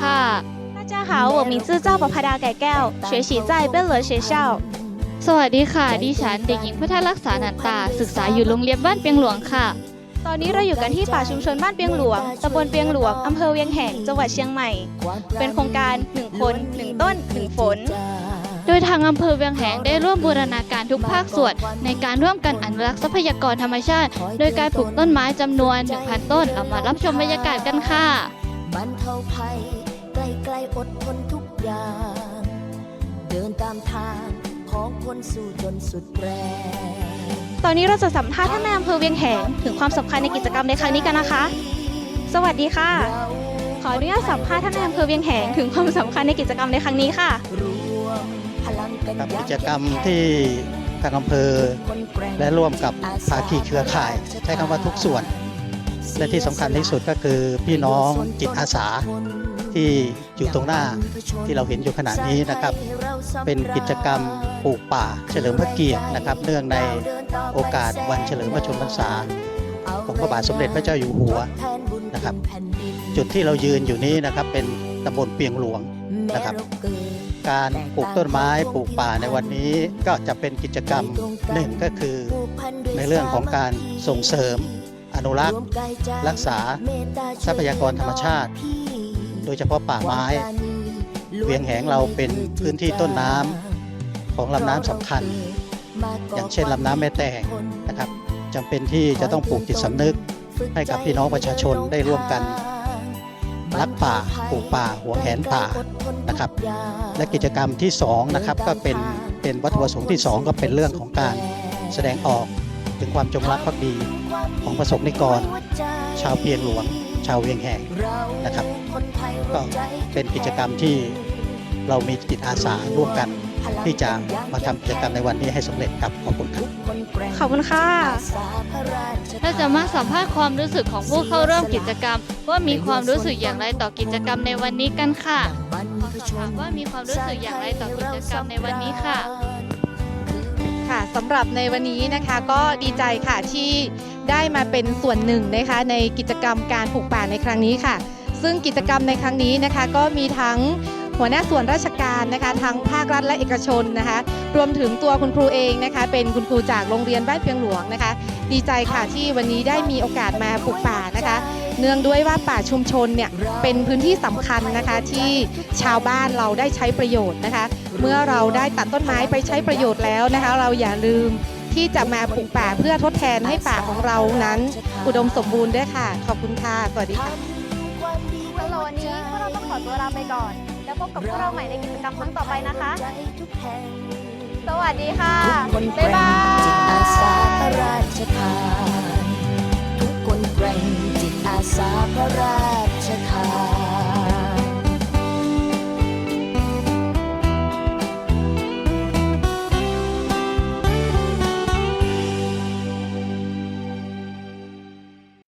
ค่ะ 大家好，我名字叫ประภดาไก่แก้ว学习在贝勒学校 สวัสดีค่ะ ดิฉันเด็กหญิงพุทธรักษานันตา ศึกษาอยู่โรงเรียนบ้านเปียงหลวงค่ะ ตอนนี้เราอยู่กันที่ป่าชุมชนบ้านเปียงหลวงตำบลเปียงหลวงอำเภอเวียงแหงจังหวัดเชียงใหม่ เป็นโครงการ 1 คน 1 ต้น 1 ฝน โดยทางอำเภอเวียงแหงได้ร่วมบูรณาการทุกภาคส่วน ในการร่วมกันอนุรักษ์ทรัพยากรธรรมชาติ โดยการปลูกต้นไม้จำนวน 1,000 ต้นเรามารับชมบรรยากาศกันค่ะ บรรเทาภัย ใกล้ๆอดทนทุกอย่าง เดินตามทางของคนสู่จนสุดแรงตอนนี้เราจะสัมภาษณ์ท่านนายอำเภอเวียงแหงถึงความสำคัญในกิจกรรมในครั้งนี้กันนะคะ สวัสดีค่ะ ขออนุญาตสัมภาษณ์ท่านนายอำเภอเวียงแหงถึงความสำคัญในกิจกรรมในครั้งนี้ค่ะ รวมพลังกันครับอย่างกิจกรรมที่ทางอำเภอคนแกร่งและร่วมกับภาคีเครือข่าย ใช้คำว่าทุกส่วน และที่สำคัญที่สุดก็คือพี่น้องจิตอาสาที่อยู่ตรงหน้าที่เราเห็นอยู่ขณะนี้นะครับ เป็นกิจกรรมปลูกป่าเฉลิมพระเกียรตินะครับ เนื่องในโอกาสวันเฉลิมพระชนมพรรษาของพระบาทสมเด็จพระเจ้าอยู่หัวนะครับ จุดที่เรายืนอยู่นี้นะครับเป็นตำบลเปียงหลวงนะครับ การปลูกต้นไม้ปลูกป่าในวันนี้ก็จะเป็นกิจกรรมหนึ่งก็คือในเรื่องของการส่งเสริม อนุรักษ์ รักษา ทรัพยากรธรรมชาติ โดยเฉพาะป่าไม้ เวียงแหงเราเป็นพื้นที่ต้นน้ำของลำน้ำสำคัญ อย่างเช่นลำน้ำแม่แตงนะครับจำเป็นที่จะต้องปลูกจิตสำนึก ให้กับพี่น้องประชาชนได้ร่วมกันรักป่าปลูกป่าหวงแหนป่านะครับ และกิจกรรมที่2นะครับก็เป็นเป็นวัตถุประสงค์ที่ 2 ก็เป็นเรื่องของการแสดงออก ถึงความจงรักภักดีของประสบนิกร ชาวเปียงหลวง ชาวเวียงแหงนะครับ ก็เป็นกิจกรรมที่เรามีจิตอาสาร่วมกันที่จะมาทำกิจกรรมในวันนี้ให้สำเร็จครับขอบคุณครับขอบคุณค่ะเราจะมาสัมภาษณ์ความรู้สึกของผู้เข้าร่วมกิจกรรม ว่ามีความรู้สึกอย่างไรต่อกิจกรรมในวันนี้กันค่ะขอสอบถามว่ามีความรู้สึกอย่างไรต่อกิจกรรมในวันนี้ค่ะ ค่ะสำหรับในวันนี้นะคะก็ดีใจค่ะที่ได้มาเป็นส่วนหนึ่งนะคะในกิจกรรมการปลูกป่าในครั้งนี้ค่ะ ซึ่งกิจกรรมในครั้งนี้นะคะก็มีทั้ง หัวหน้าส่วนราชการนะคะทั้งภาครัฐและเอกชนนะคะ รวมถึงตัวคุณครูเองนะคะ เป็นคุณครูจากโรงเรียนบ้านเพียงหลวงนะคะ ดีใจค่ะที่วันนี้ได้มีโอกาสมาปลูกป่านะคะ เนื่องด้วยว่าป่าชุมชนเนี่ยเป็นพื้นที่สำคัญนะคะที่ชาวบ้านเราได้ใช้ประโยชน์นะคะ เมื่อเราได้ตัดต้นไม้ไปใช้ประโยชน์แล้วนะคะ เราอย่าลืมที่จะมาปลูกป่าเพื่อทดแทนให้ป่าของเรานั้น อุดมสมบูรณ์ด้วยค่ะ ขอบคุณค่ะ สวัสดีค่ะสำหรับวันนี้พวกเราต้องขอตัวลาไปก่อนแล้ว พบกับพวกเราใหม่ในกิจกรรมครั้งต่อไปนะคะ สวัสดีค่ะทุกคนแกบ๊ายร่งบาจิตอาสาพระยราชทาน ทุกคนแกร่งจิตอาสาพระราชทาน